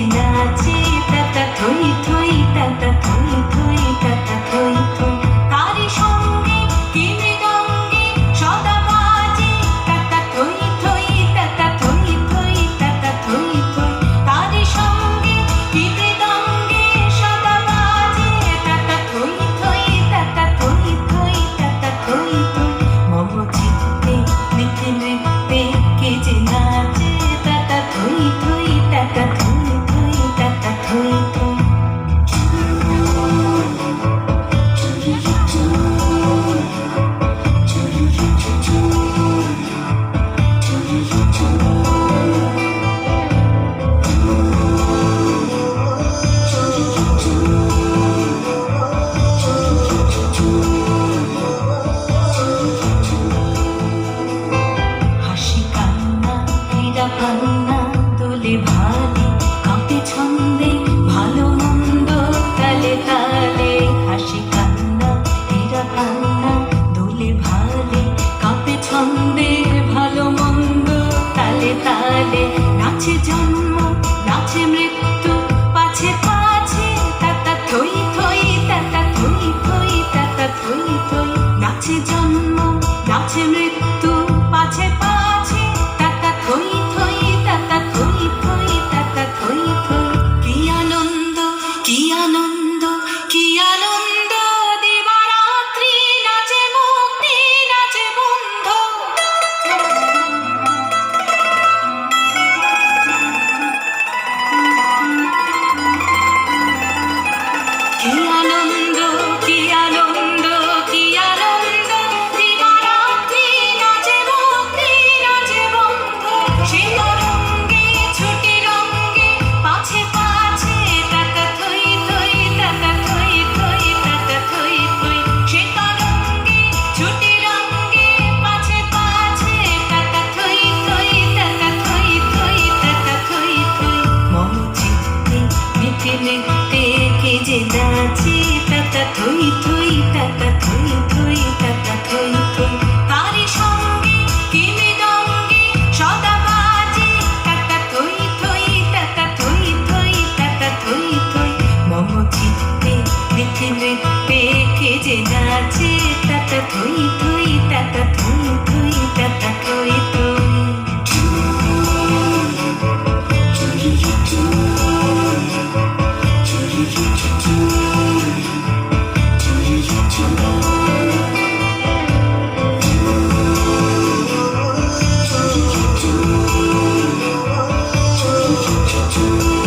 tonight. আছে জন্ম নাচে মৃত্যু তাতা নাচে জন্ম নাচে মৃত্যু true.